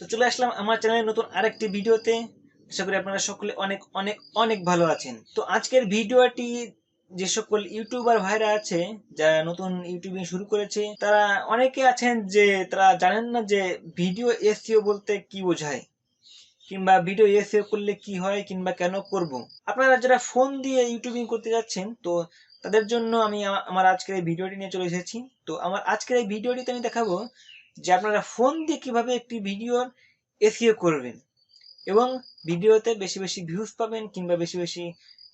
তো চলে আসলাম আমার চ্যানেলে নতুন আরেকটি ভিডিওতে। আশা করি আপনারা সকলে অনেক অনেক অনেক ভালো আছেন। তো আজকের ভিডিওটি যে সকল ইউটিউবার ভাইরা আছে, যারা নতুন ইউটিউবিং শুরু করেছে, তারা অনেকে আছেন যে তারা জানেন না যে ভিডিও এসিও বলতে কি বোঝায়, কিংবা ভিডিও এসিও করলে কি হয়, কিংবা কেন করব। আপনারা যারা ফোন দিয়ে ইউটিউবিং করতে যাচ্ছেন, তো তাদের জন্য আমি আমার আজকের এই ভিডিওটি নিয়ে চলে এসেছি। তো আমার আজকের এই ভিডিওটিতে আমি দেখাবো যে আপনারা ফোন দিয়ে কীভাবে একটি ভিডিওর এসিও করবেন এবং ভিডিওতে বেশি বেশি ভিউজ পাবেন কিংবা বেশি বেশি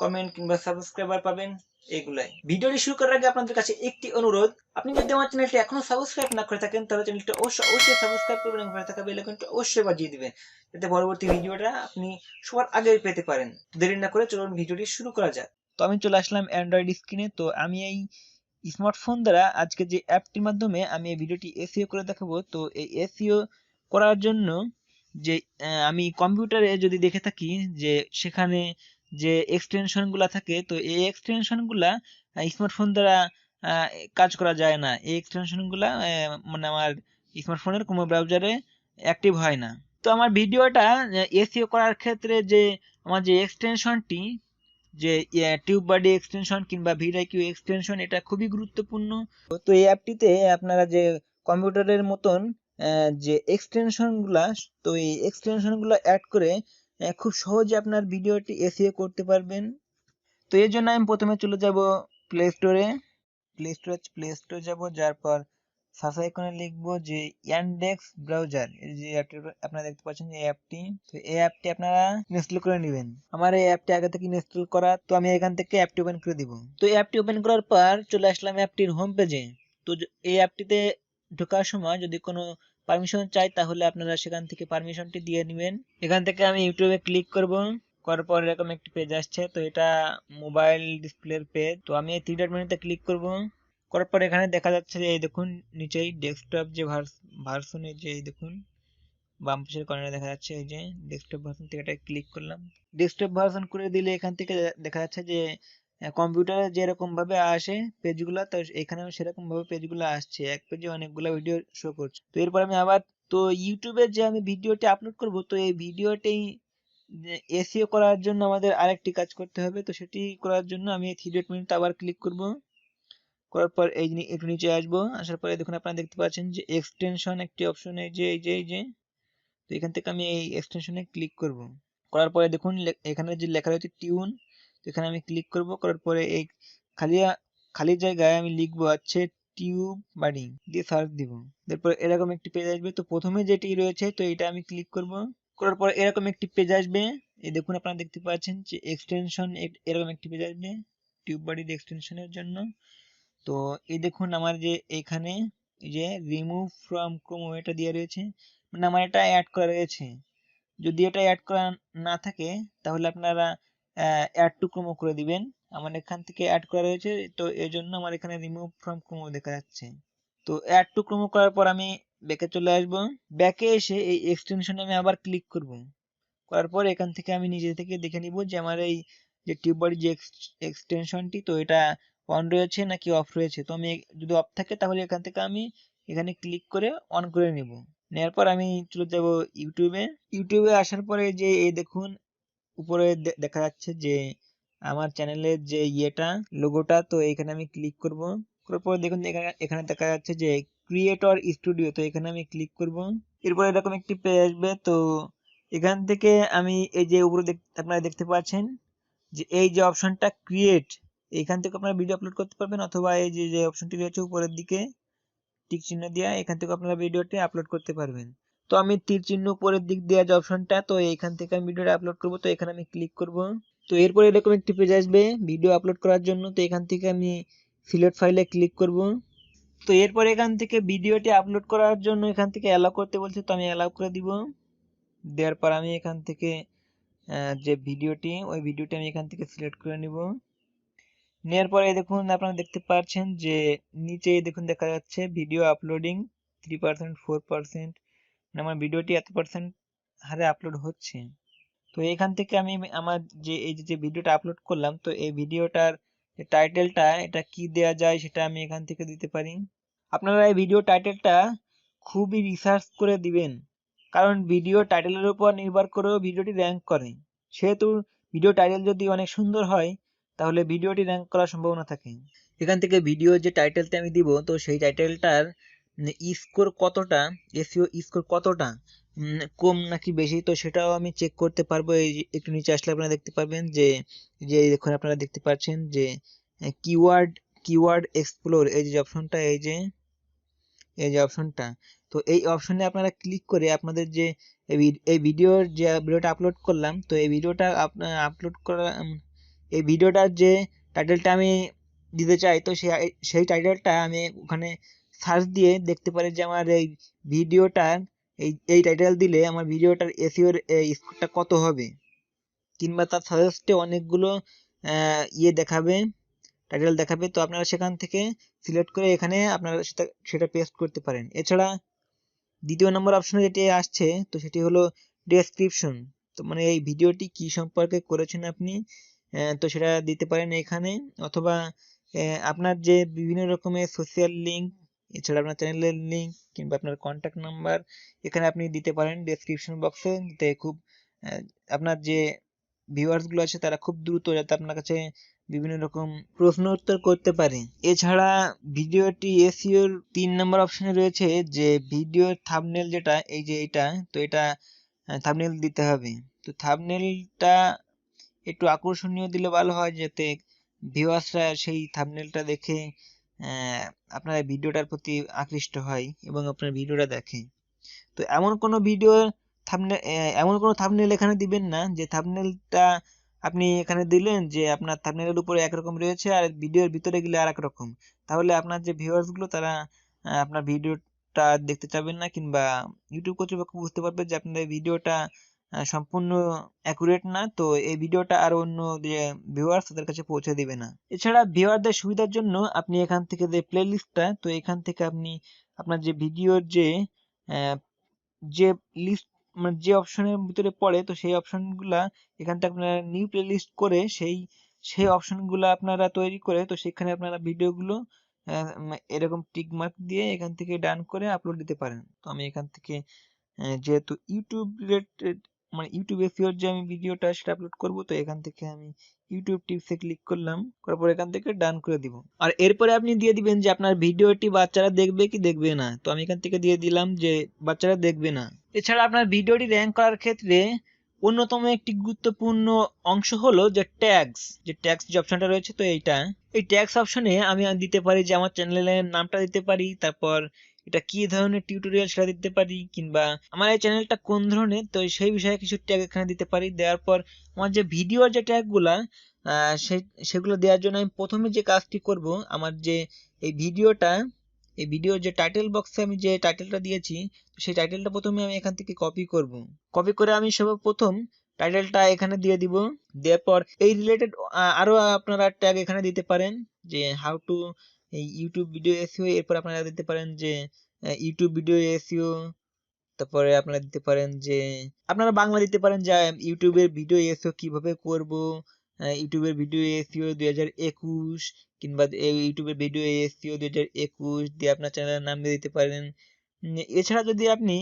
কমেন্ট কিংবা সাবস্ক্রাইবার পাবেন, এগুলাই। ভিডিওটি শুরু করার আগে আপনাদের কাছে একটি অনুরোধ, আপনি যদি আমার চ্যানেলটি এখনও সাবস্ক্রাইব না করে থাকেন, তাহলে চ্যানেলটি অবশ্যই অবশ্যই সাবস্ক্রাইব করবেন এবং থাকা বেল আইকনটি অবশ্যই বাজিয়ে দিবেন, যাতে পরবর্তী ভিডিওটা আপনি সবার আগে পেতে পারেন। দেরি না করে চলুন ভিডিওটি শুরু করা যাক। তো আমি চলে আসলাম অ্যান্ড্রয়েড স্ক্রিনে তো আমি এই স্মার্টফোন দ্বারা আজকে যে অ্যাপটির মাধ্যমে আমি এই ভিডিওটি এসিও করে দেখাবো, তো এই এসিও করার জন্য যে আমি কম্পিউটারে যদি দেখে থাকি যে সেখানে যে এক্সটেনশনগুলো থাকে, তো এই এক্সটেনশনগুলা স্মার্টফোন দ্বারা কাজ করা যায় না। এই এক্সটেনশনগুলা মানে আমার স্মার্টফোনের কোনো ব্রাউজারে অ্যাক্টিভ হয় না। তো আমার ভিডিওটা এসিও করার ক্ষেত্রে যে, আমার যে এক্সটেনশনটি যে টিউব বডি এক্সটেনশন কিংবা ভিডাইকিউ এক্সটেনশন এটা খুবই গুরুত্বপূর্ণ। তো এই অ্যাপটিতে আপনারা যে কম্পিউটারের মতন যে এক্সটেনশনগুলা, তো এই এক্সটেনশনগুলা অ্যাড করে খুব সহজে আপনার ভিডিওটি এসিও করতে পারবেন। তো এর জন্য আমি প্রথমে চলে যাব প্লে স্টোরে প্লে স্টোরে প্লে স্টোরে যাব, যার পর সার্চ আইকনে লিখব যে ইয়ানডেক্স ব্রাউজার যে অ্যাপটি আপনারা দেখতে পাচ্ছেন এই অ্যাপটি তো এই অ্যাপটি আপনারা ইনস্টল করে নেবেন। আমার এই অ্যাপটি আগে থেকে ইনস্টল করা, তো আমি এখান থেকে অ্যাপটি ওপেন করে দিব। তো এই অ্যাপটি ওপেন করার পর চলে আসলাম অ্যাপটির হোম পেজে তো এই অ্যাপটিতে ঢোকার সময় যদি কোনো পারমিশন চাই, তাহলে আপনারা সেখান থেকে পারমিশনটি দিয়ে নেবেন। এখান থেকে আমি ইউটিউবে ক্লিক করব। করার পর এরকম একটি পেজ আসছে। তো এটা মোবাইল ডিসপ্লের পেজ তো আমি এই থ্রি ডট মেনুতে ক্লিক করব। করার পর এখানে দেখা যাচ্ছে যে, এই দেখুন, নিচেই ডেস্কটপ যে ভার্সন যে, এই দেখুন, বাম পাশের কর্নারে দেখা যাচ্ছে এই যে ডেস্কটপ ভার্সন থেকে এটা ক্লিক করলাম। ডেস্কটপ ভার্সন করে দিলে এখান থেকে দেখা যাচ্ছে যে কম্পিউটারে যেরকম ভাবে আসে পেজগুলো তো এখানেও সেরকম ভাবে পেজগুলো আসছে। এক পেজে অনেকগুলো ভিডিও শো করছে। তো এরপর আমি আবার, তো ইউটিউবে যে আমি ভিডিওটি আপলোড করব, তো এই ভিডিওটি এসিও করার জন্য আমাদের আরেকটি কাজ করতে হবে। তো সেটি করার জন্য আমি থ্রি ডট মেনুতে আবার ক্লিক করব। করার পর এই একটু নিচে আসব। আসার পরে দেখুন আপনারা দেখতে পাচ্ছেন যে এক্সটেনশন একটি অপশন এই যে এই যে এই যে, তো এখান থেকে আমি এই এক্সটেনশনে ক্লিক করব। করার পরে দেখুন এখানে যে লেখা রয়েছে টিউন তো এখানে আমি ক্লিক করব। করার পরে এই খালি খালি জায়গায় আমি লিখব আছে টিউব বাডি দিয়ে সার্চ দিব। তারপর এরকম একটি পেজ আসবে। তো প্রথমে যেটি রয়েছে, তো এটা আমি ক্লিক করব। করার পর এরকম একটি পেজ আসবে। এই দেখুন আপনারা দেখতে পাচ্ছেন যে এক্সটেনশন এরকম একটি পেজ আসবে টিউব বডির এক্সটেনশনের জন্য। তো এই দেখুন আমার যে এখানে যে রিমুভ ফ্রম ক্রোমো এটা দেওয়া রয়েছে মানে আমার এটা অ্যাড করা রয়েছে। যদি এটা অ্যাড করা না থাকে, তাহলে আপনারা অ্যাড টু ক্রোমো করে দিবেন। আমার এখান থেকে অ্যাড করা রয়েছে, তো এই জন্য আমার এখানে রিমুভ ফ্রম ক্রোমো দেখা যাচ্ছে। তো অ্যাড টু ক্রোমো করার পর আমি ব্যাকে চলে আসব। ব্যাকে এসে এই এক্সটেনশনে আমি আবার ক্লিক করব। করার পর এখান থেকে আমি নিজে থেকে দেখে নিব যে আমার এই যে টিউব বডি যে এক্সটেনশনটি তো এটা অন রয়েছে নাকি অফ রয়েছে? তো আমি যদি অফ থাকে তাহলে এখান থেকে আমি এখানে ক্লিক করে অন করে নিব। নেওয়ার পর আমি চলে যাব ইউটিউবে ইউটিউবে আসার পরে যে এই দেখুন, উপরে দেখা যাচ্ছে যে আমার চ্যানেলের যে ইয়েটা লোগোটা তো এখানে আমি ক্লিক করব। করার পর দেখুন এখানে দেখা যাচ্ছে যে ক্রিয়েটর স্টুডিও তো এখানে আমি ক্লিক করব। এরপর এরকম একটি পেজ আসবে, তো এখান থেকে আমি এই যে উপরে আপনারা দেখতে পাচ্ছেন যে এই যে অপশনটা ক্রিয়েট এখান থেকে আপনারা ভিডিও আপলোড করতে পারবেন, অথবা এই যে যে অপশনটি রয়েছে উপরের দিকে, টিক চিহ্ন দেওয়া এখান থেকে আপনারা ভিডিওটি আপলোড করতে পারবেন। তো আমি তীর চিহ্ন উপরের দিক দেওয়া যে অপশনটা তো এখান থেকে আমি ভিডিওটা আপলোড করব, তো এখানে আমি ক্লিক করব। তো এরপর এরকম একটি পেজ আসবে ভিডিও আপলোড করার জন্য, তো এখান থেকে আমি সিলেক্ট ফাইলে ক্লিক করব। তো এরপর এখান থেকে ভিডিওটি আপলোড করার জন্য এখান থেকে অ্যালাউ করতে বলছে, তো আমি অ্যালাউ করে দিব। দেওয়ার পর আমি এখান থেকে যে ভিডিওটি ওই ভিডিওটি আমি এখান থেকে সিলেক্ট করে নিব। নেওয়ার পরে দেখুন, আপনারা দেখতে পাচ্ছেন যে নিচে দেখুন দেখা যাচ্ছে video uploading three percent four percent আমার ভিডিওটি এত পার্সেন্ট হারে আপলোড হচ্ছে। তো এখান থেকে আমি আমার যে, এই যে- ভিডিওটা আপলোড করলাম, তো এই ভিডিওটার টাইটেলটা এটা কি দেয়া যায় সেটা আমি এখান থেকে দিতে পারি। আপনারা এই ভিডিও টাইটেলটা খুবই রিসার্চ করে দিবেন। কারণ ভিডিও টাইটেলের উপর নির্ভর করেও ভিডিওটি র্যাঙ্ক করে। সেহেতু ভিডিও টাইটেল যদি অনেক সুন্দর হয় তাহলে ভিডিওটি র্যাঙ্ক করার সম্ভাবনা থাকে। এখান থেকে ভিডিও যে টাইটেলটা আমি দিব, তো সেই টাইটেলটার স্কোর কতটা এসিও স্কোর কতটা কম নাকি বেশি, তো সেটাও আমি চেক করতে পারব। এই একটু নিচে আসলে আপনারা দেখতে পারবেন যে যে দেখুন আপনারা দেখতে পাচ্ছেন যে কিওয়ার্ড কিওয়ার্ড এক্সপ্লোর এই যে অপশনটা এই যে এই যে অপশনটা তো এই অপশনে আপনারা ক্লিক করে আপনাদের যে, এই ভিড- এই ভিডিওর যে ভিডিওটা আপলোড করলাম, তো এই ভিডিওটা আপলোড করা এই ভিডিওটার যে টাইটেলটা আমি দিতে চাই, তো সেই সেই টাইটেলটা আমি ওখানে সার্চ দিয়ে দেখতে পারি যে আমার এই ভিডিওটার এই এই টাইটেল দিলে আমার ভিডিওটার এসিওর স্কোরটা কত হবে। কিংবা তার সাজেস্টে অনেকগুলো ইয়ে দেখাবে টাইটেল দেখাবে, তো আপনারা সেখান থেকে সিলেক্ট করে এখানে আপনারা সেটা সেটা পেস্ট করতে পারেন। এছাড়া দ্বিতীয় নম্বর অপশনে যেটি আসছে, তো সেটি হলো ডেসক্রিপশন তো মানে এই ভিডিওটি কি সম্পর্কে করেছেন আপনি? তো সেটা দিতে পারেন এখানে। অথবা আপনার যে বিভিন্ন রকমের সোশ্যাল লিঙ্ক এছাড়া আপনার চ্যানেলের লিঙ্ক কিংবা আপনার কন্ট্যাক্ট নাম্বার এখানে আপনি দিতে পারেন ডেসক্রিপশন বক্সে দিতে খুব আপনার যে ভিউয়ার্সগুলো আছে তারা খুব দ্রুত যাতে আপনার কাছে বিভিন্ন রকম প্রশ্ন উত্তর করতে পারে। এছাড়া ভিডিওটি এসইওর তিন নম্বর অপশনে রয়েছে যে ভিডিও থাম্বনেল যেটা, এই যে এটা, তো এটা থাম্বনেল দিতে হবে। তো থাম্বনেলটা একটু আকর্ষণীয় দিলে ভালো হয় যাতে ভিউয়ার্সরা সেই থাম্বনেলটা দেখে আপনার ভিডিওটার প্রতি আকৃষ্ট হয় এবং আপনার ভিডিওটা দেখে। তো এমন কোনো ভিডিও থাম্বনেল এমন কোনো থাম্বনেল এখানে দিবেন না যে থাম্বনেলটা আপনি এখানে দিলেন যে আপনার থাম্বনেলের উপরে একরকম রয়েছে আর ভিডিওর ভিতরে গেলে আর এক রকম। তাহলে আপনার যে ভিউয়ার্সগুলো তারা আপনার ভিডিওটা দেখতে চাবেন না কিংবা ইউটিউব কর্তৃপক্ষ বুঝতে পারবে যে আপনার ভিডিওটা সম্পূর্ণ অ্যাকুরেট না, তো এই ভিডিওটা আর অন্য যে ভিউয়ার্স তাদের কাছে পৌঁছে দিবে না। এছাড়া ভিউয়ারদের সুবিধার জন্য আপনি এখান থেকে যে প্লে লিস্টটা তো এখান থেকে আপনি আপনার যে ভিডিওর যে যে লিস্ট মানে যে অপশনের ভিতরে পড়ে, তো সেই অপশনগুলা এখান থেকে আপনারা নিউ প্লেলিস্ট করে সেই সেই অপশনগুলো আপনারা তৈরি করে, তো সেখানে আপনারা ভিডিওগুলো এরকম টিক মার্ক দিয়ে এখান থেকে ডান করে আপলোড দিতে পারেন। তো আমি এখান থেকে যেহেতু ইউটিউব রিলেটেড মানে ইউটিউব এসিওর যে আমি ভিডিওটা সেটা আপলোড করব, তো এখান থেকে আমি ইউটিউব টিপসে ক্লিক করলাম, করার পর এখান থেকে ডান করে দিব। আর এরপরে আপনি দিয়ে দিবেন যে আপনার ভিডিওটি বাচ্চারা দেখবে কি দেখবে না? তো আমি এখান থেকে দিয়ে দিলাম যে বাচ্চারা দেখবে না। এছাড়া আপনার ভিডিওটি র্যাঙ্ক করার ক্ষেত্রে অন্যতম একটি গুরুত্বপূর্ণ অংশ হলো যে ট্যাগস যে ট্যাগস যে অপশনটা রয়েছে, তো এইটা। এই ট্যাগস অপশনে আমি দিতে পারি যে আমার চ্যানেলের নামটা দিতে পারি, তারপর এটা কি ধরনের টিউটোরিয়াল সেটা দিতে পারি? কিংবা আমার এই চ্যানেলটা কোন ধরনের? তো সেই বিষয়ে কিছু ট্যাগ এখানে দিতে পারি। দেওয়ার পর আমার যে ভিডিওর যে ট্যাগগুলা সেগুলো দেওয়ার জন্য আমি প্রথমে যে কাজটি করব, আমার যে এই ভিডিওটা এই ভিডিওর যে টাইটেল বক্সে আমি যে টাইটেলটা দিয়েছি সেই টাইটেলটা প্রথমে আমি এখান থেকে কপি করব। কপি করে আমি সর্বপ্রথম টাইটেলটা এখানে দিয়ে দিব। দেওয়ার পর এই রিলেটেড আরও আপনারা ট্যাগ এখানে দিতে পারেন, যে how to YouTube video SEO এরপর আপনারা দিতে পারেন যে ইউটিউব ভিডিও এসইও তারপরে আপনারা দিতে পারেন যে, আপনারা বাংলা দিতে পারেন যে ইউটিউবের ভিডিও এসইও কীভাবে করব ইউটিউবের ভিডিও এসইও দুই হাজার একুশ কিংবা এই ইউটিউবের ভিডিও এসইও দুই হাজার একুশ দিয়ে আপনার চ্যানেলের নাম দিয়ে দিতে পারেন। এছাড়া যদি আপনি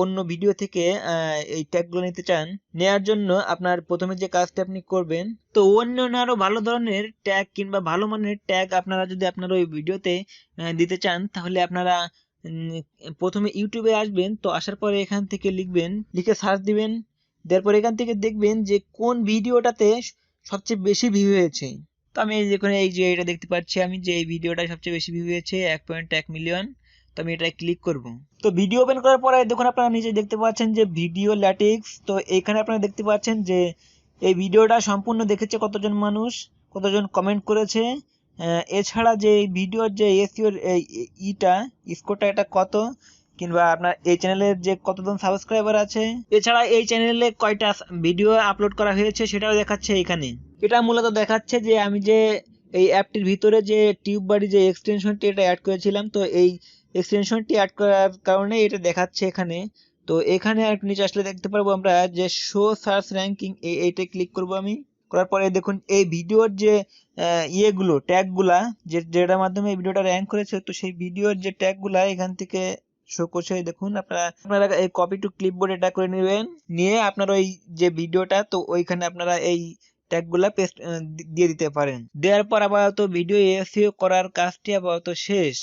অন্য ভিডিও থেকে এই ট্যাগগুলো নিতে চান, নেয়ার জন্য আপনার প্রথমে যে কাজটা আপনি করবেন, তো অন্য আরও ভালো ধরনের ট্যাগ কিংবা ভালো মানের ট্যাগ আপনারা যদি আপনার ওই ভিডিওতে দিতে চান, তাহলে আপনারা প্রথমে ইউটিউবে আসবেন, তো আসার পরে এখান থেকে লিখবেন, লিখে সার্চ দিবেন, দেওয়ার পর এখান থেকে দেখবেন যে কোন ভিডিওটাতে সবচেয়ে বেশি ভিউ হয়েছে। তো আমি দেখুন এই যে এটা দেখতে পাচ্ছি আমি, যে এই ভিডিওটা সবচেয়ে বেশি ভিউ হয়েছে, এক পয়েন্ট এক মিলিয়ন তো আমি এটা ক্লিক করব। তো ভিডিও ওপেন করার পরে দেখুন আপনারা নিচে দেখতে পাচ্ছেন যে ভিডিও ল্যাটিক্স তো এখানে আপনারা দেখতে পাচ্ছেন যে এই ভিডিওটা সম্পূর্ণ দেখেছে কতজন মানুষ, কতজন কমেন্ট করেছে। এছাড়া যে ভিডিওর যে এসিওর ইটা স্কোরটা এটা কত, কিংবা আপনার এই চ্যানেলের যে কতজন সাবস্ক্রাইবার আছে। এছাড়া এই চ্যানেলে কয়টা ভিডিও আপলোড করা হয়েছে সেটাও দেখাচ্ছে এখানে। এটা মূলত দেখাচ্ছে যে আমি যে এই অ্যাপটির ভিতরে যে টিউব বাড়ি যে এক্সটেনশনটি এটা অ্যাড করেছিলাম, তো এই এক্সটেনশনটি অ্যাড করার কারণে এটা দেখাচ্ছে এখানে। তো এখানে আর নিচে আসলে দেখতে পারব আমরা যে শো সার্চ র্যাঙ্কিং এইটা ক্লিক করব আমি। করার পরে দেখুন, এই ভিডিওর যে ইয়েগুলো ট্যাগগুলা যে, যেটার মাধ্যমে এই ভিডিওটা র্যাঙ্ক করেছে, তো সেই ভিডিওর যে ট্যাগগুলা এখান থেকে শো করছে দেখুন, আপনারা আপনারা এই কপি টু ক্লিপবোর্ড এটা করে নেবেন। নিয়ে আপনার ওই যে ভিডিওটা, তো ওইখানে আপনারা এই ট্যাগগুলা পেস্ট দিয়ে দিতে পারেন। দেওয়ার পর আপাতত ভিডিও এসইও করার কাজটি আপাতত শেষ।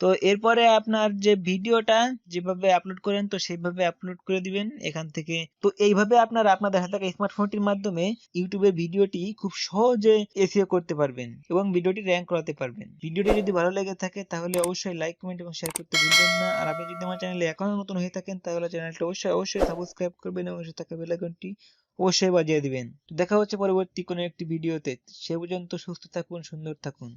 তো এরপরে আপনার যে ভিডিওটা যেভাবে আপলোড করেন, তো সেইভাবে আপলোড করে দিবেন এখান থেকে। তো এইভাবে আপনারা আপনাদের হাতে থাকা স্মার্টফোনটির মাধ্যমে ইউটিউবে ভিডিওটি খুব সহজে এসইও করতে পারবেন এবং ভিডিওটি র্যাঙ্ক করাতে পারবেন। ভিডিওটি যদি ভালো লেগে থাকে, তাহলে অবশ্যই লাইক কমেন্ট এবং শেয়ার করতে ভুলবেন না। আর আপনি যদি আমার চ্যানেলে এখনও নতুন হয়ে থাকেন, তাহলে চ্যানেলটি অবশ্যই অবশ্যই সাবস্ক্রাইব করবেন এবং থাকা বেল আইকনটি অবশ্যই বাজিয়ে দিবেন। দেখা হচ্ছে পরবর্তী কোনো একটি ভিডিওতে। সে পর্যন্ত সুস্থ থাকুন, সুন্দর থাকুন।